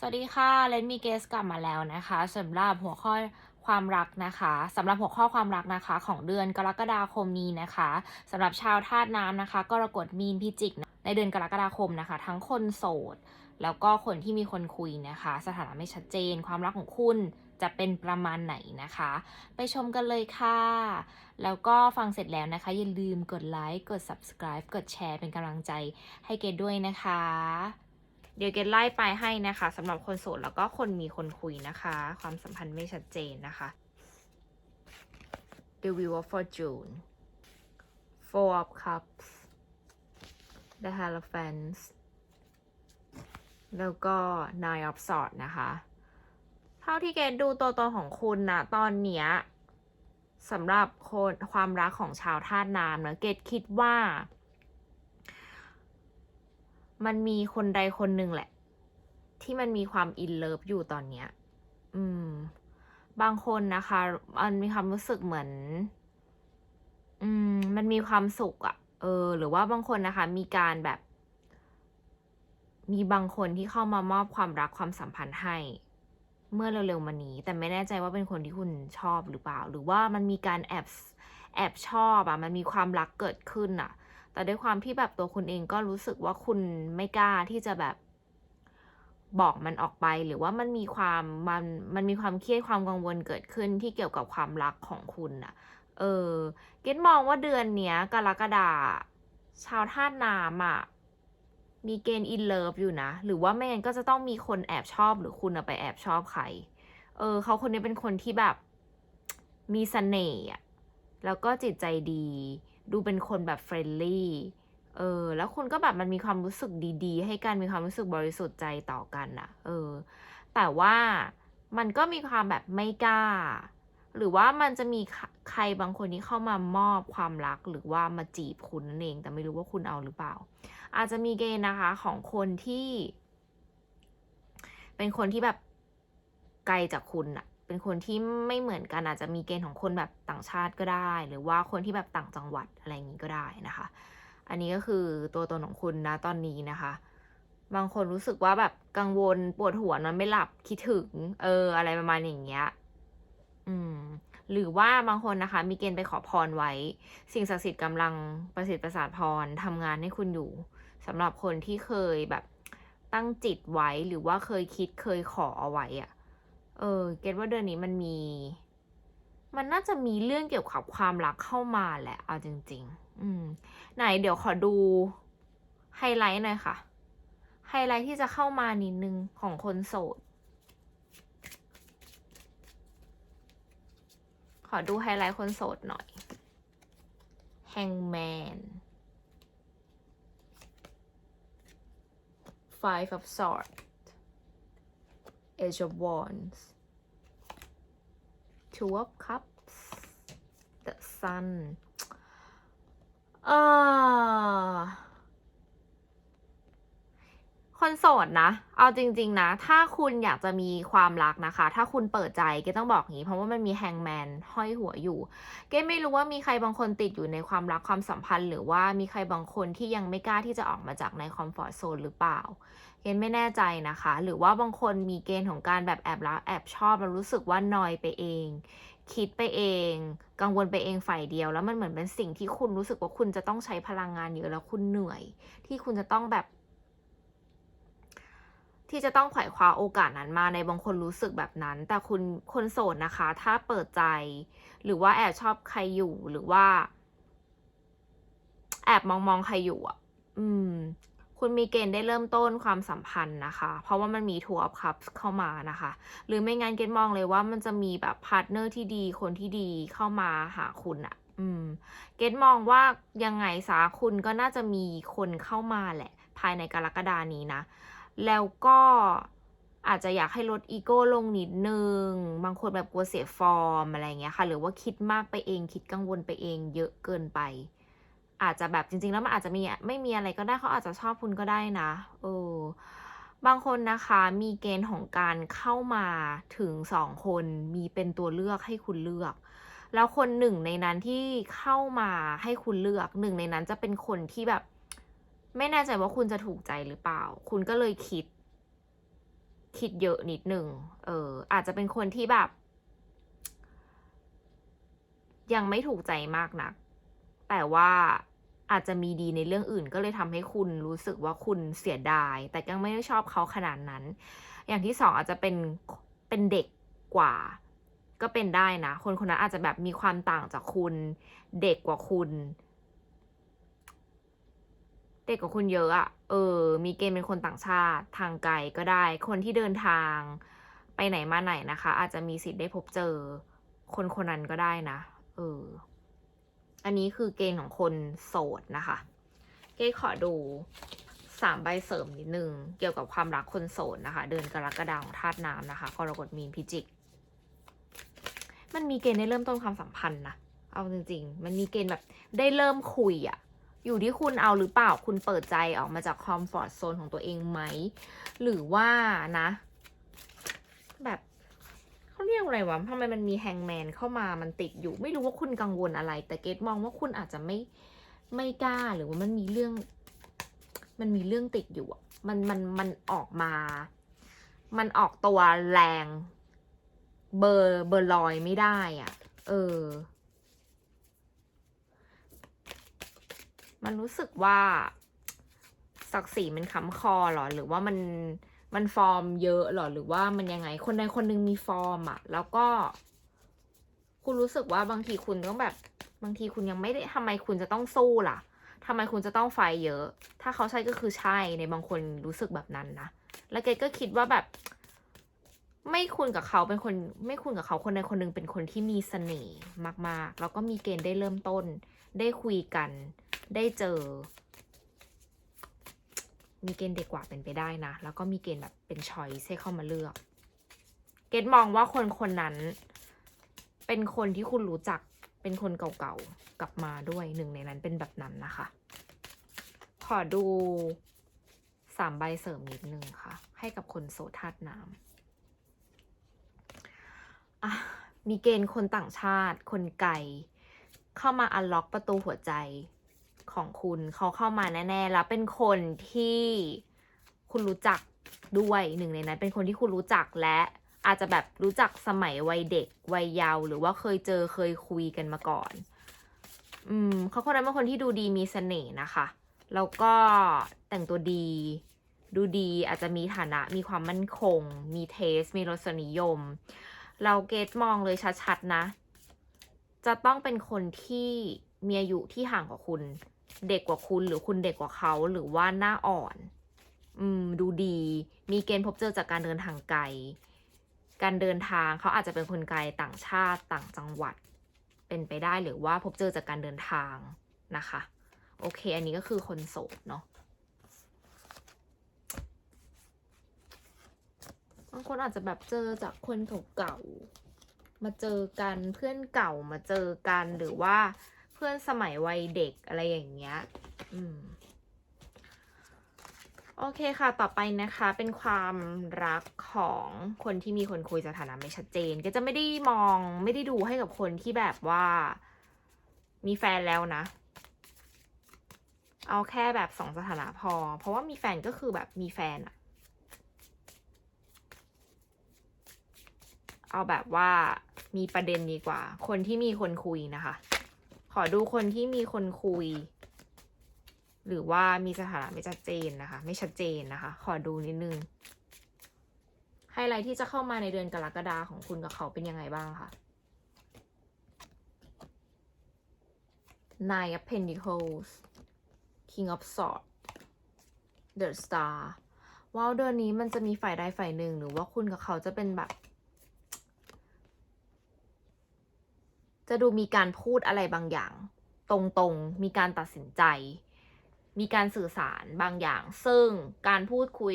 สวัสดีค่ะเลนมีเกสกลับมาแล้วนะคะสำหรับหัวข้อความรักนะคะสำหรับหัวข้อความรักนะคะ ของเดือนกรกฎาคมนี้นะคะสำหรับชาวธาตุน้ำนะคะกรกฎมีนพิจิก ในเดือนกรกฎาคมนะคะ ทั้งคนโสด แล้วก็คนที่มีคนคุยนะคะ สถานะไม่ชัดเจน ความรักของคุณจะเป็นประมาณไหนนะคะ ไปชมกันเลยค่ะ แล้วก็ฟังเสร็จแล้วนะคะ อย่าลืมกดไลค์กด subscribe กดแชร์เป็นกำลังใจให้เกดด้วยนะคะ เดี๋ยวเกดไล่ไปให้นะคะสำหรับคนโสดแล้วก็คนมีคนคุยนะคะ ความสัมพันธ์ไม่ชัดเจนนะคะ The Wheel of Fortune Four of Cups The Hierophant แล้วก็ Nine of Swords นะคะ เท่าที่เกดดูตัวตนของคุณนะตอนเนี้ยสำหรับคนความรักของชาวธาตุน้ำนะเกดคิดว่า มันมีคนใดคนหนึ่งแหละ ที่มันมีความอินเลิฟอยู่ตอนเนี้ย อืม บางคนนะคะ มันมีความรู้สึกเหมือน อืม มันมีความสุขอะเออ หรือว่าบางคนนะคะ มีการแบบ มีบางคนที่เข้ามามอบความรักความสัมพันธ์ให้ เมื่อเร็วๆมานี้ แต่ไม่แน่ใจว่าเป็นคนที่คุณชอบหรือเปล่า หรือว่ามันมีการแอบแอบชอบอะมันมีความรักเกิดขึ้นอะ แต่ด้วยความที่แบบตัวคุณเองก็รู้สึกว่าคุณไม่กล้าที่จะแบบบอกมันออกไปหรือว่ามันมีความมันมันมีความเครียดความกังวลเกิดขึ้นที่เกี่ยวกับความรักของคุณอะเออ เกดมองว่าเดือนเนี้ยกรกฎาชาวธาตุน้ำอะมีเกณฑ์อินเลิฟอยู่นะ หรือว่าไม่งั้นก็จะต้องมีคนแอบชอบหรือคุณไปแอบชอบใคร เออ เขาคนนี้เป็นคนที่แบบมีเสน่ห์อะแล้วก็จิตใจดี ดูเป็นคนแบบเฟรนลี่เออแล้วคุณก็แบบมันมีความรู้สึกดีๆ ให้กันมีความรู้สึกบริสุทธิ์ใจต่อกันอะเออ แต่ว่ามันก็มีความแบบไม่กล้า หรือว่ามันจะมีใครบางคนที่เข้ามามอบความรักหรือว่ามาจีบคุณนั่นเอง แต่ไม่รู้ว่าคุณเอาหรือเปล่า อาจจะมีเกณฑ์นะคะของคนที่ เป็นคนที่แบบไกลจากคุณอะ เป็นคนที่ไม่เหมือนกันอาจจะมีเกณฑ์ของคนแบบต่างชาติก็ได้ หรือว่าคนที่แบบต่างจังหวัดอะไรอย่างนี้ก็ได้นะคะ อันนี้ก็คือตัวตนของคุณนะตอนนี้นะคะ บางคนรู้สึกว่าแบบกังวลปวดหัวนอนไม่หลับคิดถึง เออ อะไรประมาณอย่างเงี้ย อืม หรือว่าบางคนนะคะ มีเกณฑ์ไปขอพรไว้ สิ่งศักดิ์สิทธิ์กำลังประสิทธิ์ประสาทพรทำงานให้คุณอยู่สำหรับคนที่เคยแบบตั้งจิตไว้หรือว่าเคยคิดเคยขอเอาไว้อะ เออ เกตว่าเดือนนี้มันมี มันน่าจะมีเรื่องเกี่ยวกับความรักเข้ามาแหละ เอาจริง ๆ อืม ไหนเดี๋ยวขอดูไฮไลท์หน่อยค่ะ ไฮไลท์ที่จะเข้ามานิดนึงของคนโสด ขอดูไฮไลท์คนโสดหน่อย Hangman Five of Swords Age of Wands. Two of Cups. The Sun. Ah. คนโสดนะ เอาจริง ๆ นะ ถ้าคุณอยากจะมีความรักนะคะ ถ้าคุณเปิดใจเกต้องบอกงี้ เพราะว่ามันมีแฮงแมนห้อยหัวอยู่ เกไม่รู้ว่ามีใครบางคนติดอยู่ในความรักความสัมพันธ์ หรือว่ามีใครบางคนที่ยังไม่กล้าที่จะออกมาจากในคอมฟอร์ทโซนหรือเปล่า เกณฑ์ไม่แน่ใจนะคะ หรือว่าบางคนมีเกณฑ์ของการแบบแอบรักแอบชอบแล้วรู้สึกว่านอยไปเอง คิดไปเอง กังวลไปเองฝ่ายเดียว แล้วมันเหมือนเป็นสิ่งที่คุณรู้สึกว่าคุณจะต้องใช้พลังงานเยอะแล้วคุณเหนื่อย ที่คุณจะต้องแบบ ที่จะต้องไขว่คว้าโอกาสนั้นมาในบางคนรู้สึกแบบนั้น แต่คุณคนโสดนะคะ ถ้าเปิดใจ หรือว่าแอบชอบใครอยู่หรือว่า แอบมองมองใครอยู่อะ อืม คุณมีเกณฑ์ได้เริ่มต้นความสัมพันธ์นะคะ เพราะว่ามันมีทัวร์คัพเข้ามานะคะ หรือไม่งั้นเกณฑ์มองเลยว่ามันจะมีแบบพาร์ทเนอร์ที่ดีคนที่ดีเข้ามาหาคุณอะ่ะ อืม เกณฑ์มองว่ายังไงสาคุณก็น่าจะมีคนเข้ามาแหละ ภายในกรกฎานี้นะ แล้วก็อาจจะอยากให้ลดอีโก้ลงนิดนึง บางคนแบบกลัวเสียฟอร์มอะไรเงี้ยค่ะ หรือว่าคิดมากไปเอง คิดกังวลไปเองเยอะเกินไป อาจจะแบบจริง ๆ แล้วมันอาจจะมีไม่มีอะไรก็ได้เขาอาจจะชอบคุณก็ได้นะเออบางคนนะคะมีเกณฑ์ของการเข้ามาถึงสองคนมีเป็นตัวเลือกให้คุณเลือก แล้วคนหนึ่งในนั้นที่เข้ามาให้คุณเลือกหนึ่งในนั้นจะเป็นคนที่แบบ ไม่แน่ใจว่าคุณจะถูกใจหรือเปล่า คุณก็เลยคิด คิดเยอะนิดหนึ่งเออ อาจจะเป็นคนที่แบบ ยังไม่ถูกใจมากนัก แต่ว่าอาจจะมีดีในเรื่องอื่น ก็เลยทำให้คุณรู้สึกว่าคุณเสียดาย แต่ยังไม่ได้ชอบเขาขนาดนั้น อย่างที่สองอาจจะเป็นเป็นเด็กกว่า ก็เป็นได้นะ คนคนนั้นอาจจะแบบมีความต่างจากคุณ เด็กกว่าคุณ เด็กกว่าคุณเยอะอะเออ มีเกณฑ์เป็นคนต่างชาติทางไกลก็ได้ คนที่เดินทางไปไหนมาไหนนะคะ อาจจะมีสิทธิ์ได้พบเจอคนคนนั้นก็ได้นะ เออ อันนี้คือเกณฑ์ของคนโสดนะคะ เก้ขอดูสามใบเสริมนิดนึง เกี่ยวกับความรักคนโสดนะคะ เดินกรกฎาของธาตุน้ำนะคะกรกฎมีนพิจิก มันมีเกณฑ์ได้เริ่มต้นความสัมพันธ์นะ เอาจริง ๆ มันมีเกณฑ์แบบได้เริ่มคุยอะ อยู่ที่คุณเอาหรือเปล่าคุณเปิดใจออกมาจากคอมฟอร์ทโซนของตัวเองไหม หรือว่านะ แบบเขาเรียกอะไรวะทำไมมันมีแฮงแมนเข้ามามันติดอยู่ ไม่รู้ว่าคุณกังวลอะไร แต่เกตมองว่าคุณอาจจะไม่ไม่กล้าหรือว่ามันมีเรื่อง มันมีเรื่องติดอยู่อะมันมันมันออกมา มันออกตัวแรง เบอร์เบอร์ลอยไม่ได้อะ เออ มันรู้สึกว่าศักดิ์ศรีมันค้ำคอหรอ หรือว่ามันมันฟอร์มเยอะหรอ หรือว่ามันยังไง คนใดคนหนึ่งมีฟอร์มอะแล้วก็ คุณรู้สึกว่าบางทีคุณต้องแบบ บางทีคุณยังไม่ได้ทำไมคุณจะต้องสู้ล่ะทำไมคุณจะต้องไฟเยอะ ถ้าเขาใช่ก็คือใช่ในบางคนรู้สึกแบบนั้นนะ แล้วเกดก็คิดว่าแบบ ไม่คุณกับเขาเป็นคน ไม่คุณกับเขาคนใดคนหนึ่งเป็นคนที่มีเสน่ห์มาก ๆ แล้วก็มีเกณฑ์ได้เริ่มต้น ได้คุยกัน ได้เจอ มีเกณฑ์เด็กกว่าเป็นไปได้นะ แล้วก็มีเกณฑ์แบบเป็นชอยให้เข้ามาเลือก เกดมองว่าคนคนนั้น เป็นคนที่คุณรู้จักเป็นคนเก่าๆกลับมาด้วยหนึ่งในนั้นเป็นแบบนั้นนะคะ ขอดูสามใบเสริมนิดนึงค่ะ ให้กับคนโสธาตุน้ำมีเกณฑ์คนต่างชาติ คนไกลเข้ามาอันล็อกประตูหัวใจ ของคุณเขาเข้ามาแน่ๆแล้วเป็นคนที่คุณรู้จักด้วยหนึ่งในนั้น เป็นคนที่คุณรู้จักและอาจจะแบบรู้จักสมัยวัยเด็กวัยเยาว์หรือว่าเคยเจอเคยคุยกันมาก่อน อืมเขาคนนั้นเป็นคนที่ดูดีมีเสน่ห์นะคะ แล้วก็แต่งตัวดี ดูดีอาจจะมีฐานะมีความมั่นคง มีเทส มีรสนิยม เราเกตมองเลยชัดๆนะ จะต้องเป็นคนที่ มีอายุที่ห่างกว่าคุณ เด็กกว่าคุณหรือคุณเด็กกว่าเขาหรือว่าหน้าอ่อน อืม ดูดี มีเกณฑ์พบเจอจากการเดินทางไกล การเดินทางเขาอาจจะเป็นคนไกลต่างชาติต่างจังหวัด เป็นไปได้หรือว่าพบเจอจากการเดินทางนะคะ โอเค อันนี้ก็คือคนโสดเนาะบางคนอาจจะแบบเจอจากคนเก่าๆมาเจอกันเพื่อนเก่ามาเจอกันหรือว่า เพื่อนสมัยวัยเด็กอะไรอย่างเงี้ย อืม โอเคค่ะ ต่อไปนะคะ เป็นความรักของคนที่มีคนคุยสถานะไม่ชัดเจน ก็จะไม่ได้มองไม่ได้ดูให้กับคนที่แบบว่า มีแฟนแล้วนะ เอาแค่แบบสองสถานะพอ เพราะว่ามีแฟนก็คือแบบมีแฟนอะเอาแบบว่ามีประเด็นดีกว่า คนที่มีคนคุยนะคะ ขอดูคนที่มีคนคุย หรือว่ามีสถานะไม่ชัดเจนนะคะ ไม่ชัดเจนนะคะ ขอดูนิดนึงไฮไลท์ที่จะเข้ามาในเดือนกรกฎาของคุณกับเขาเป็นยังไงบ้างคะ Nine of Pentacles King of Swords The Star ว้าวเดือนนี้มันจะมีฝ่ายใดฝ่ายหนึ่ง หรือว่าคุณกับเขาจะเป็นแบบ จะดูมีการพูดอะไรบางอย่าง ตรงๆ มีการตัดสินใจ มีการสื่อสารบางอย่าง ซึ่งการพูดคุย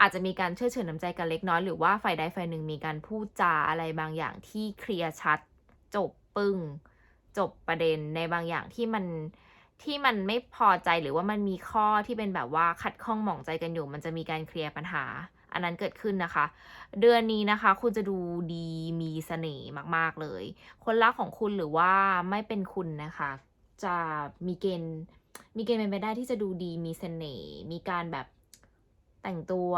อาจจะมีการเชื่อเฉื่อยน้ำใจกันเล็กน้อย หรือว่าฝ่ายใดฝ่ายหนึ่งมีการพูดจาอะไรบางอย่างที่เคลียร์ชัด จบปึ้ง จบประเด็นในบางอย่างที่มันที่มันไม่พอใจหรือว่ามันมีข้อที่เป็นแบบว่าขัดข้องหมองใจกันอยู่ มันจะมีการเคลียร์ปัญหา อันนั้นเกิดขึ้นนะคะ เดือนนี้นะคะ คุณจะดูดีมีเสน่ห์มาก ๆ เลย คนรักของคุณหรือว่าไม่เป็นคุณนะคะ จะมีเกณฑ์มีเกณฑ์เป็นไปได้ที่จะดูดีมีเสน่ห์มีการแบบแต่งตัว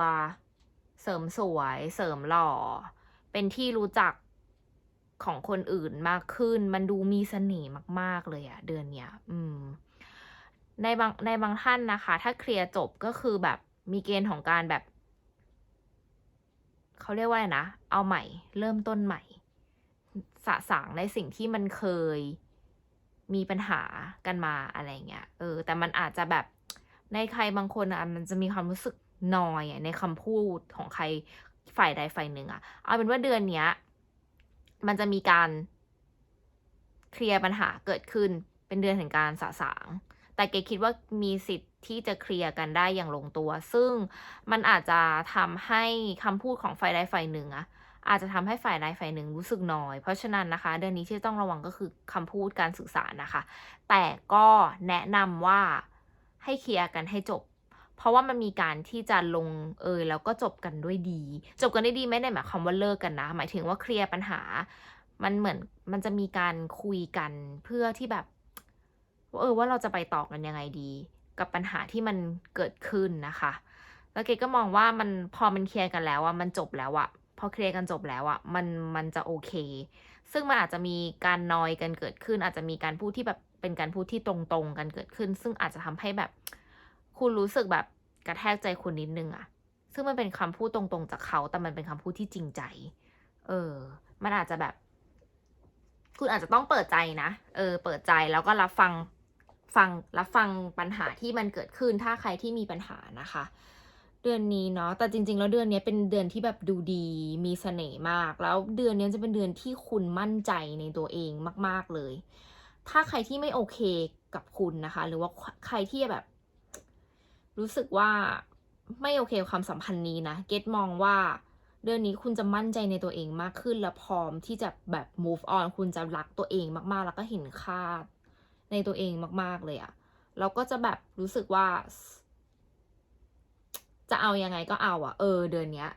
เสริมสวย เสริมหล่อ เป็นที่รู้จักของคนอื่นมากขึ้น มันดูมีเสน่ห์มาก ๆ เลยอะเดือนเนี้ย อืม ในบางในบางท่านนะคะ ถ้าเคลียร์จบก็คือแบบมีเกณฑ์ของการแบบ เขาเรียกว่าไรนะ เอาใหม่ เริ่มต้นใหม่ สะสางในสิ่งที่มันเคยมีปัญหากันมาอะไรเงี้ย เออ แต่มันอาจจะแบบในใครบางคนอะ มันจะมีความรู้สึกนอยอในคำพูดของใครฝ่ายใดฝ่ายหนึ่งอะ เอาเป็นว่าเดือนเนี้ย มันจะมีการเคลียร์ปัญหาเกิดขึ้น เป็นเดือนแห่งการสะสาง แต่เกคิดว่ามีสิทธิ์ที่จะเคลียร์กันได้อย่างลงตัว ซึ่งมันอาจจะทำให้คำพูดของฝ่ายใดฝ่ายหนึ่งอะอาจจะทำให้ฝ่ายใดฝ่ายหนึ่งรู้สึกน้อย เพราะฉะนั้นนะคะ เดือนนี้ที่ต้องระวังก็คือคำพูดการสื่อสารนะคะ แต่ก็แนะนำว่าให้เคลียร์กันให้จบ เพราะว่ามันมีการที่จะลงเอยแล้วก็จบกันด้วยดี จบกันได้ดีไม่ได้หมายความว่าเลิกกันนะ หมายถึงว่าเคลียร์ปัญหา มันเหมือนมันจะมีการคุยกันเพื่อที่แบบ ว่าเออว่าเราจะไปต่อกันยังไงดี กับปัญหาที่มันเกิดขึ้นนะคะ แล้วเกก็มองว่ามันพอมันเคลียร์กันแล้วอะมันจบแล้วอะพอเคลียร์กันจบแล้วอะมันมันจะโอเค ซึ่งมันอาจจะมีการนอยกันเกิดขึ้น อาจจะมีการพูดที่แบบเป็นการพูดที่ตรงๆกันเกิดขึ้น ซึ่งอาจจะทำให้แบบ คุณรู้สึกแบบกระแทกใจคุณนิดนึงอะซึ่งมันเป็นคำพูดตรงๆจากเขา แต่มันเป็นคำพูดที่จริงใจ เออ มันอาจจะแบบ คุณอาจจะต้องเปิดใจนะ เออ เปิดใจแล้วก็รับฟัง ฟังรับฟังปัญหาที่มันเกิดขึ้นถ้าใครที่มีปัญหานะคะ เดือนนี้เนาะแต่จริง ๆ แล้วเดือนนี้เป็นเดือนที่แบบดูดีมีเสน่ห์มาก แล้วเดือนนี้จะเป็นเดือนที่คุณมั่นใจในตัวเองมาก ๆเลย ถ้าใครที่ไม่โอเคกับคุณนะคะ หรือว่าใครที่แบบ รู้สึกว่าไม่โอเคกับความสัมพันธ์นี้นะเกตมองว่าเดือนนี้คุณจะมั่นใจในตัวเองมากขึ้น และพร้อมที่จะแบบ move on คุณจะรักตัวเองมากๆ แล้วก็เห็นค่า ในตัวเองมาก ๆ เลยอะแล้วก็จะแบบรู้สึกว่า จะเอายังไงก็เอาอะเออ เดือนเนี้ย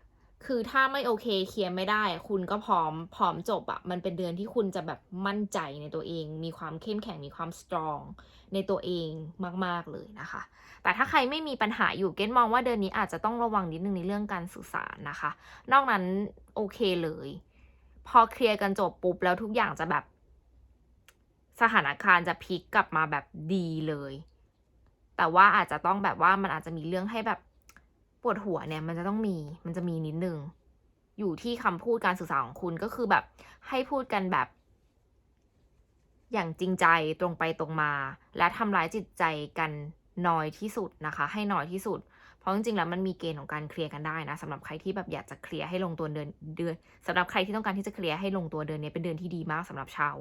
คือถ้าไม่โอเคเคลียร์ไม่ได้ คุณก็พร้อมพร้อมจบอะมันเป็นเดือนที่คุณจะแบบมั่นใจในตัวเอง มีความเข้มแข็งมีความ strong ในตัวเองมาก ๆเลยนะคะ แต่ถ้าใครไม่มีปัญหาอยู่เกณมองว่าเดือนนี้อาจจะต้องระวังนิดนึงในเรื่องการสื่อสารนะคะ นอกนั้นโอเคเลย พอเคลียร์กันจบปุ๊บแล้วทุกอย่างจะแบบ สถานการณ์จะพลิกกลับมาแบบดีเลย แต่ว่าอาจจะต้องแบบว่ามันอาจจะมีเรื่องให้แบบปวดหัวเนี่ย มันจะต้องมีมันจะมีนิดนึง อยู่ที่คำพูดการสื่อสารของคุณก็คือแบบให้พูดกันแบบ อย่างจริงใจตรงไปตรงมา และทำร้ายจิตใจกันน้อยที่สุดนะคะ ให้น้อยที่สุด เพราะจริงๆแล้วมันมีเกณฑ์ของการเคลียร์กันได้นะสำหรับใครที่แบบอยากจะเคลียร์ให้ลงตัวเดือนเดือนสำหรับใครที่ต้องการที่จะเคลียร์ให้ลงตัวเดือนนี้เป็นเดือนที่ดีมากสำหรับชาว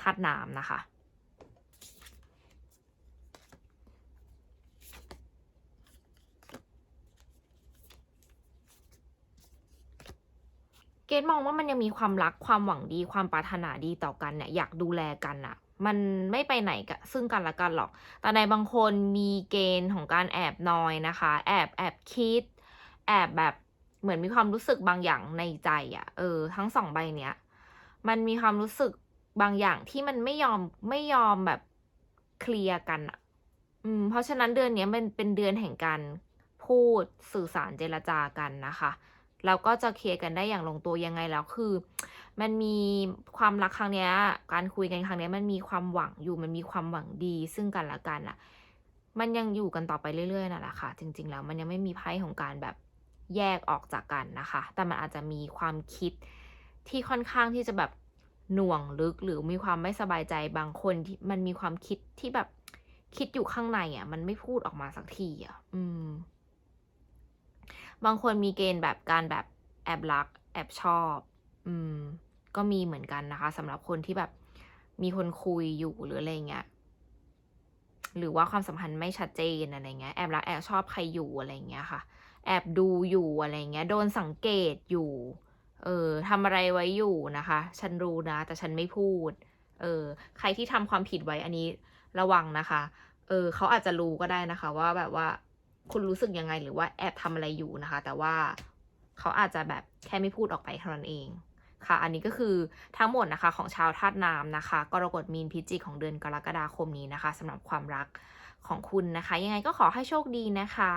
ธาตุน้ำนะคะ เกณฑ์มองว่ามันยังมีความรักความหวังดีความปรารถนาดีต่อกันเนี่ยอยากดูแลกันอะมันไม่ไปไหนกับซึ่งกันและกันหรอก แต่ในบางคนมีเกณฑ์ของการแอบนอยนะคะ แอบแอบคิด แอบแบบเหมือนมีความรู้สึกบางอย่างในใจอะเออ ทั้งสองใบเนี้ย มันมีความรู้สึก บางอย่างที่มันไม่ยอมไม่ยอมแบบเคลียร์กันอะอืม เพราะฉะนั้นเดือนนี้ยมันเป็นเดือนแห่งการพูดสื่อสารเจรจากันนะคะแล้วก็จะเคลียร์กันได้อย่างลงตัวยังไงแล้วคือ มันมีความรักครั้งนี้การคุยกันครั้งนี้มันมีความหวังอยู่มันมีความหวังดีซึ่งกันและกันอะมันยังอยู่กันต่อไปเรื่อยๆนั่นแหละค่ะ จริง ๆ แล้วมันยังไม่มีไพ่ของการแบบแยกออกจากกันนะคะ แต่มันอาจจะมีความคิดที่ค่อนข้างที่จะแบบ หน่วงลึกหรือมีความไม่สบายใจบางคนที่มันมีความคิดที่แบบคิดอยู่ข้างในอะมันไม่พูดออกมาสักทีอะอืม บางคนมีเกณฑ์แบบการแบบแอบรัก แอบชอบ อืม ก็มีเหมือนกันนะคะสำหรับคนที่แบบมีคนคุยอยู่หรืออะไรเงี้ยหรือว่าความสัมพันธ์ไม่ชัดเจนอะไรเงี้ยแอบรักแอบชอบใครอยู่อะไรเงี้ยค่ะ แอบดูอยู่อะไรเงี้ย โดนสังเกตอยู่ เออทำอะไรไว้อยู่นะคะ ฉันรู้นะ แต่ฉันไม่พูด เออ ใครที่ทำความผิดไว้อันนี้ระวังนะคะ เออ เขาอาจจะรู้ก็ได้นะคะ ว่าแบบว่าคุณรู้สึกยังไงหรือว่าแอบทำอะไรอยู่นะคะ แต่ว่าเขาอาจจะแบบแค่ไม่พูดออกไปเท่านั้นเองค่ะ อันนี้ก็คือทั้งหมดนะคะของชาวธาตุน้ำนะคะ กรกฎมีนพิจิกของเดือนกรกฎาคมนี้นะคะสำหรับความรักของคุณนะคะ ยังไงก็ขอให้โชคดีนะคะ